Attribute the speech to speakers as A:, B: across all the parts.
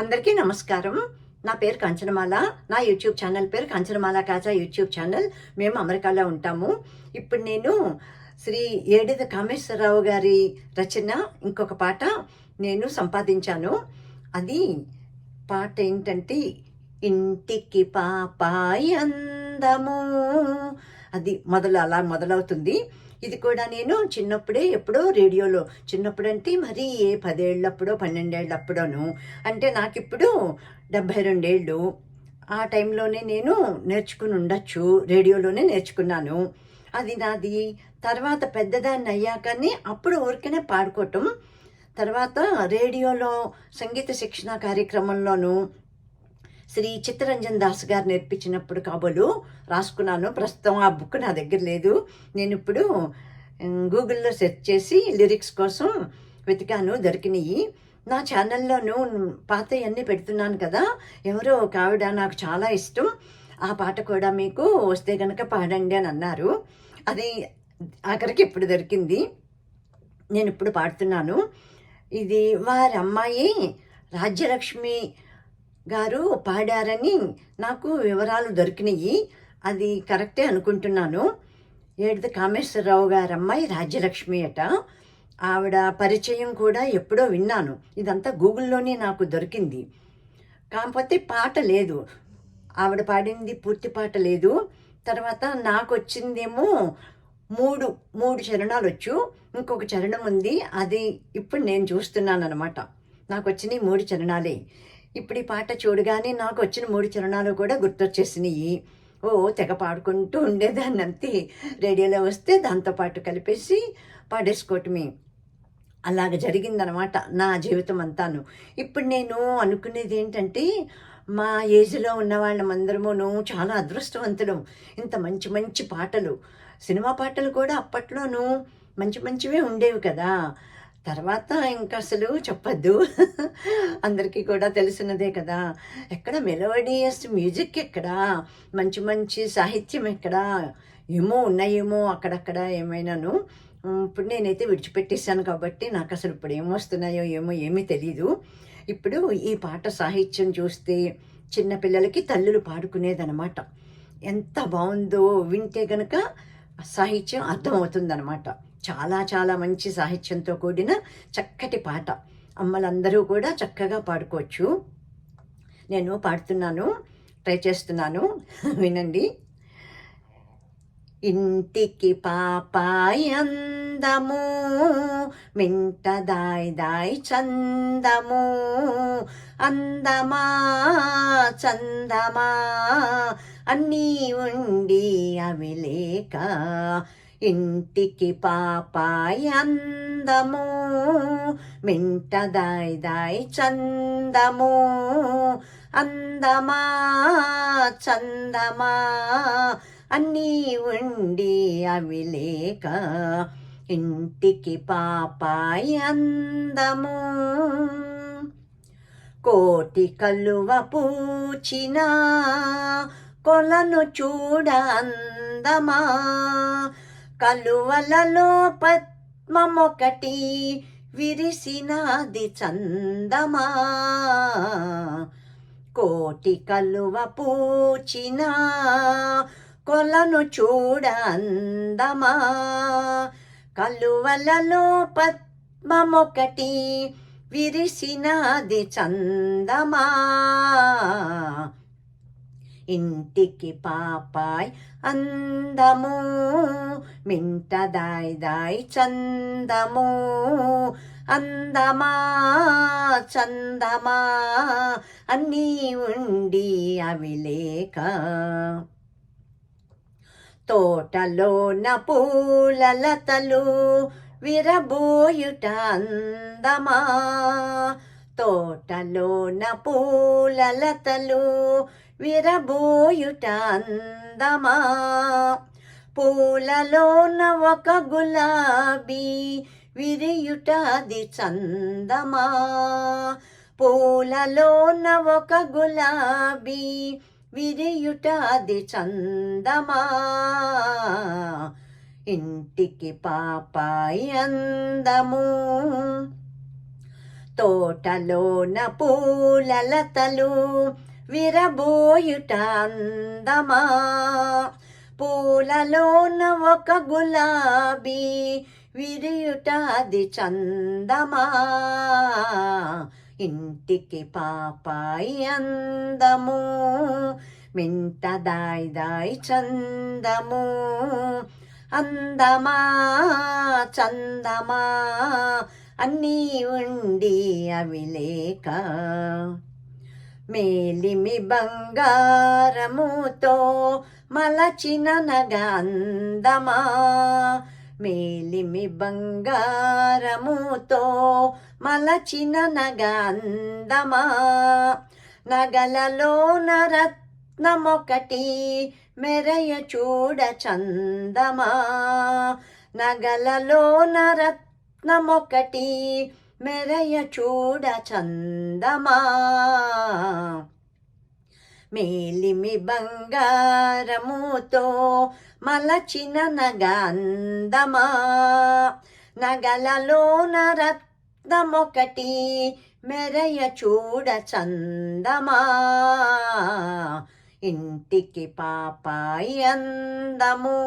A: అందరికీ నమస్కారం. నా పేరు కంచనమాల. నా యూట్యూబ్ ఛానల్ పేరు కంచనమాల కాజా యూట్యూబ్ ఛానల్. మేము అమెరికాలో ఉంటాము. ఇప్పుడు నేను శ్రీ ఏడిద కామేశ్వరరావు గారి రచన ఇంకొక పాట నేను సంపాదించాను. అది పాట ఏంటంటే ఇంటికి పాపాయి అందము. అది మొదలు అలా మొదలవుతుంది. ఇది కూడా నేను చిన్నప్పుడే ఎప్పుడో రేడియోలో చిన్నప్పుడంటే మరి ఏ పదేళ్ళప్పుడో పన్నెండేళ్ళప్పుడోను. అంటే నాకు ఇప్పుడు డెబ్భై రెండేళ్ళు. ఆ టైంలోనే నేను నేర్చుకుని ఉండొచ్చు రేడియోలోనే నేర్చుకున్నాను. అది నాది. తర్వాత పెద్దదాన్ని అయ్యాకనే అప్పుడు ఊరికనే పాడుకోవటం తర్వాత రేడియోలో సంగీత శిక్షణ కార్యక్రమంలోనూ శ్రీ చిత్తరంజన్ దాస్ గారు నేర్పించినప్పుడు కాబోలు రాసుకున్నాను. ప్రస్తుతం ఆ బుక్ నా దగ్గర లేదు. నేను ఇప్పుడు గూగుల్లో సెర్చ్ చేసి లిరిక్స్ కోసం వెతికాను దొరికినాయి. నా ఛానల్లోనూ పాత అన్నీ పెడుతున్నాను కదా. ఎవరో ఒక ఆవిడ నాకు చాలా ఇష్టం. ఆ పాట కూడా మీకు వస్తే గనక పాడండి అని అన్నారు. అది ఆఖరికి ఇప్పుడు దొరికింది. నేను ఇప్పుడు పాడుతున్నాను. ఇది వారి అమ్మాయి రాజ్యలక్ష్మి గారు పాడారని నాకు వివరాలు దొరికినాయి. అది కరెక్టే అనుకుంటున్నాను. ఏడుది కామేశ్వరరావు గారు అమ్మాయి రాజ్యలక్ష్మి అట. ఆవిడ పరిచయం కూడా ఎప్పుడో విన్నాను. ఇదంతా గూగుల్లోనే నాకు దొరికింది. కాకపోతే పాట లేదు. ఆవిడ పాడింది పూర్తి పాట లేదు. తర్వాత నాకు వచ్చిందేమో మూడు మూడు చరణాలు వచ్చు ఇంకొక చరణం ఉంది అది ఇప్పుడు నేను చూస్తున్నాను అనమాట నాకు వచ్చినాయి మూడు చరణాలే. ఇప్పుడు ఈ పాట చూడగానే నాకు వచ్చిన మూడు చరణాలు కూడా గుర్తొచ్చేసినాయి ఓ తెగ పాడుకుంటూ ఉండేదాన్ని అంతే రేడియోలో వస్తే దాంతోపాటు కలిపేసి పాడేసుకోవటమే అలాగ జరిగిందనమాట నా జీవితం అంతాను ఇప్పుడు నేను అనుకునేది ఏంటంటే మా ఏజ్లో ఉన్న వాళ్ళమందరమును చాలా అదృష్టవంతులం. ఇంత మంచి మంచి పాటలు. సినిమా పాటలు కూడా అప్పట్లోనూ మంచి మంచివే ఉండేవి కదా. తర్వాత ఇంకా అసలు చెప్పద్దు. అందరికీ కూడా తెలిసినదే కదా. ఎక్కడ మెలోడియస్ మ్యూజిక్ ఎక్కడ? మంచి మంచి సాహిత్యం ఎక్కడా? ఏమో ఉన్నాయేమో అక్కడక్కడ ఏమైనాను. ఇప్పుడు నేనైతే విడిచిపెట్టేశాను కాబట్టి నాకు అసలు ఇప్పుడు ఏమొస్తున్నాయో ఏమో ఏమీ తెలీదు. ఇప్పుడు ఈ పాట సాహిత్యం చూస్తే చిన్నపిల్లలకి తల్లులు పాడుకునేదనమాట. ఎంత బాగుందో వింటే గనక సాహిత్యం అర్థమవుతుందనమాట. చాలా చాలా మంచి సాహిత్యంతో కూడిన చక్కటి పాట. అమ్మలందరూ కూడా చక్కగా పాడుకోవచ్చు. నేను పాడుతున్నాను ట్రై చేస్తున్నాను. వినండి. ఇంటికి పాపాయి అందము మింట దాయ్ దాయ్ చందము అందమా చందమా అన్నీ ఉండి అవి లేక ఇంటికి పాపాయి అందము మింట దాయ్ దాయ్ చందము. అందమా చందమా అన్నీ ఉండి అవి లేక ఇంటికి పాపాయి అందము. కోటి కలువ పూచినా కొలను చూడ అందమా కలువలలో పద్మమొకటి విరిసినది చందమా. కోటి కలువ పూచిన కొలను చూడ అందమా. కలువలలో పద్మమొకటి విరిసినది చందమా. ఇంటికి పాపాయ్ అందము మింట దాయ్ దాయ్ చందము. అందమా చందమా అన్నీ ఉండి అవి లేక తోటలోన పూలలతలు విరబోయుట అందమా. తోటలోన పూలలతలు విరబోయుట అందమా పూలలోన ఒక గులాబీ విరియుట అది చందమా? పూలలోన ఒక గులాబీ విరియుట అది చందమా? ఇంటికి పాపాయి అందము. తోటలోన పూలలతలు విరబోయుట అందమా పూలలోన ఒక గులాబీ విరియుట అది చందమా? ఇంటికి పాపాయి అందము మింట దాయ్ దాయ్ చందము. అందమా చందమా అన్నీ ఉండి అవి లేక మేలిమి బంగారముతో మలచిన నగందమా మేలిమి బంగారముతో మలచిన నగందమా నగలలో నరత్నమొకటి మెరయ చూడ చందమా. నగలలోన ఒకటి మెరయ చూడ చందమా. మేలిమి బంగారముతో మలచిన నగందమా నగలలోన రత్నమొకటి మెరయ చూడ చందమా. ఇంటికి పాపాయి అందము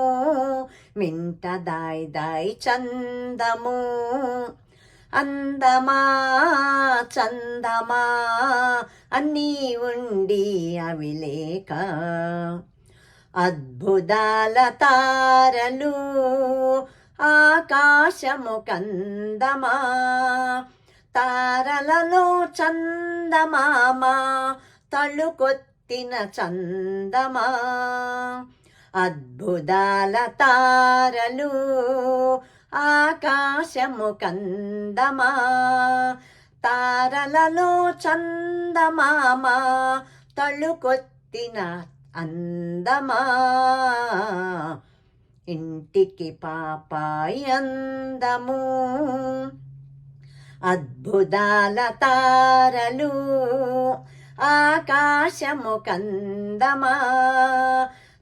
A: మింట దాయ్ దాయ్ చందము. అందమా చందమా అన్నీ ఉండి అవి లేక అద్భుతాల తారలు ఆకాశము కందమా తారలలో చందమామ తళుకొత్తిన చందమా. అద్భుతాల తారలు ఆకాశము కందమా తారలలో చందమామ తళుకొత్తిన అందమా. ఇంటికి పాపాయి అందము అద్భుతాల తారలు ఆకాశము కందమా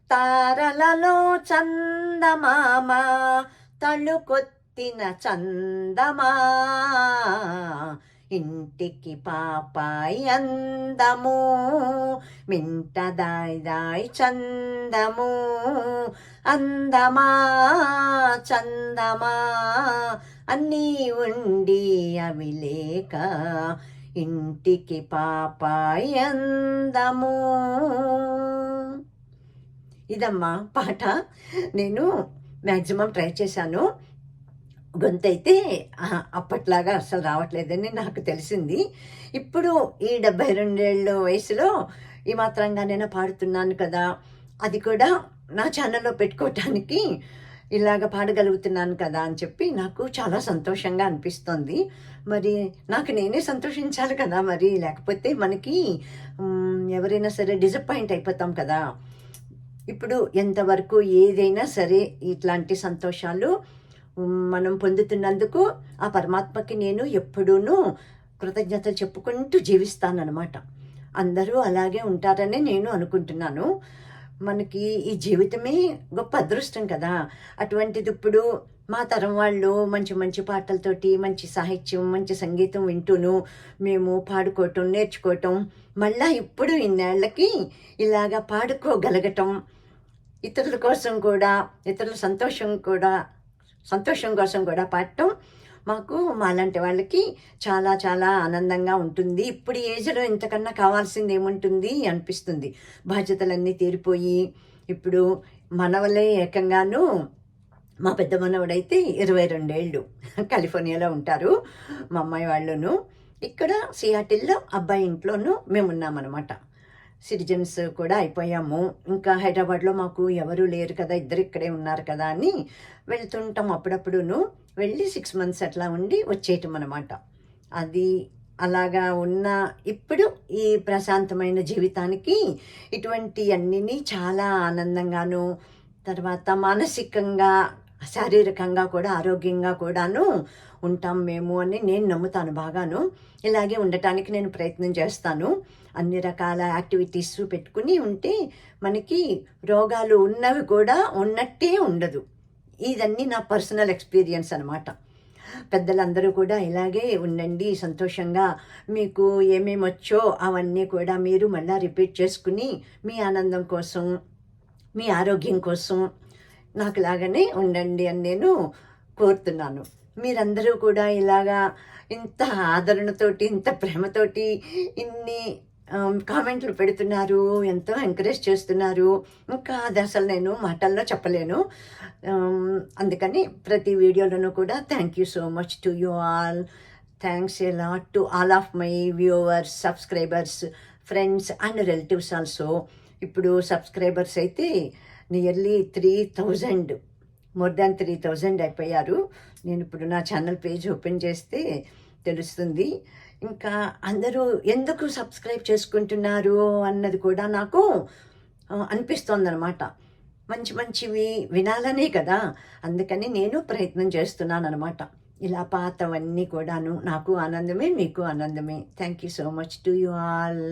A: తారలలో చందమామ తళుకొత్తిన చందమా. ఇంటికి పాపాయి అందము మింట దాయ్ దాయి చందము. అందమా చందమా అన్నీ ఉండి అవి లేక ఇంటికి పాపాయి అందము. ఇదమ్మా పాట. నేను మ్యాక్సిమం ట్రై చేశాను. గొంతు అయితే అప్పట్లాగా అసలు రావట్లేదని నాకు తెలిసింది. ఇప్పుడు ఈ డెబ్బై రెండేళ్ళ వయసులో ఈ మాత్రంగానైనా పాడుతున్నాను కదా అది కూడా నా ఛానల్లో పెట్టుకోవటానికి ఇలాగ పాడగలుగుతున్నాను కదా అని చెప్పి నాకు చాలా సంతోషంగా అనిపిస్తుంది. మరి నాకు నేనే సంతోషించాలి కదా మరి లేకపోతే మనకి ఎవరైనా సరే డిసప్పాయింట్ అయిపోతాం కదా. ఇప్పుడు ఎంతవరకు ఏదైనా సరే ఇట్లాంటి సంతోషాలు మనం పొందుతున్నందుకు ఆ పరమాత్మకి నేను ఎప్పుడూనూ కృతజ్ఞతలు చెప్పుకుంటూ జీవిస్తానన్నమాట. అందరూ అలాగే ఉంటారని నేను అనుకుంటున్నాను. మనకి ఈ జీవితమే గొప్ప అదృష్టం కదా. అటువంటిది ఇప్పుడు మా తరం వాళ్ళు మంచి మంచి పాటలతోటి మంచి సాహిత్యం మంచి సంగీతం వింటూను మేము పాడుకోవటం నేర్చుకోవటం మళ్ళా ఇప్పుడు ఇన్నేళ్ళకి ఇలాగా పాడుకోగలగటం ఇతరుల కోసం కూడా ఇతరుల సంతోషం కూడా సంతోషం కోసం కూడా పాడటం మాకు మాలాంటి వాళ్ళకి చాలా చాలా ఆనందంగా ఉంటుంది. ఇప్పుడు ఏజ్లో ఇంతకన్నా కావాల్సింది ఏముంటుంది? అనిపిస్తుంది. బాధ్యతలన్నీ తీరిపోయి ఇప్పుడు మనవలే ఏకంగాను మా పెద్ద మనవడైతే ఇరవై రెండేళ్ళు కాలిఫోర్నియాలో ఉంటారు. మా అమ్మాయి వాళ్ళును. ఇక్కడ సియాటిల్లో అబ్బాయి ఇంట్లోనూ మేమున్నామన్నమాట. సిటిజన్స్ కూడా అయిపోయాము. ఇంకా హైదరాబాద్లో మాకు ఎవరు లేరు కదా ఇద్దరు ఇక్కడే ఉన్నారు కదా అని వెళ్తుంటాం అప్పుడప్పుడును. వెళ్ళి సిక్స్ మంత్స్ అట్లా ఉండి వచ్చేయటం అనమాట అది అలాగా ఉన్న ఇప్పుడు ఈ ప్రశాంతమైన జీవితానికి ఇటువంటి అన్నిని చాలా ఆనందంగాను తర్వాత మానసికంగా శారీరకంగా కూడా ఆరోగ్యంగా కూడాను ఉంటాం మేము అని నేను నమ్ముతాను బాగాను. ఇలాగే ఉండటానికి నేను ప్రయత్నం చేస్తాను. అన్ని రకాల యాక్టివిటీస్ పెట్టుకుని ఉంటే మనకి రోగాలు ఉన్నవి కూడా ఉన్నట్టే ఉండదు. ఇదన్నీ నా పర్సనల్ ఎక్స్పీరియన్స్ అనమాట పెద్దలందరూ కూడా ఇలాగే ఉండండి సంతోషంగా మీకు ఏమేమి వచ్చో అవన్నీ కూడా మీరు మళ్ళీ రిపీట్ చేసుకుని మీ ఆనందం కోసం మీ ఆరోగ్యం కోసం నాకు లాగానే ఉండండి అని నేను కోరుతున్నాను. మీరందరూ కూడా ఇలాగా ఇంత ఆదరణతోటి ఇంత ప్రేమతోటి ఇన్ని కామెంట్లు పెడుతున్నారు ఎంతో ఎంకరేజ్ చేస్తున్నారు. ఇంకా అది అసలు నేను మాటల్లో చెప్పలేను. అందుకని ప్రతి వీడియోలోనూ కూడా thank you so much to you all thanks a lot to all of my viewers subscribers friends and relatives also ఇప్పుడు సబ్స్క్రైబర్స్ అయితే nearly three thousand more than three thousand అయిపోయారు. నేను ఇప్పుడు నా ఛానల్ పేజ్ ఓపెన్ చేస్తే తెలుస్తుంది. ఇంకా అందరూ ఎందుకు సబ్స్క్రైబ్ చేసుకుంటున్నారు అన్నది కూడా నాకు అనిపిస్తోందనమాట మంచి మంచివి వినాలనే కదా. అందుకని నేను ప్రయత్నం చేస్తున్నాను అనమాట ఇలా పాతవన్నీ కూడాను నాకు ఆనందమే మీకు ఆనందమే. Thank you so much to you all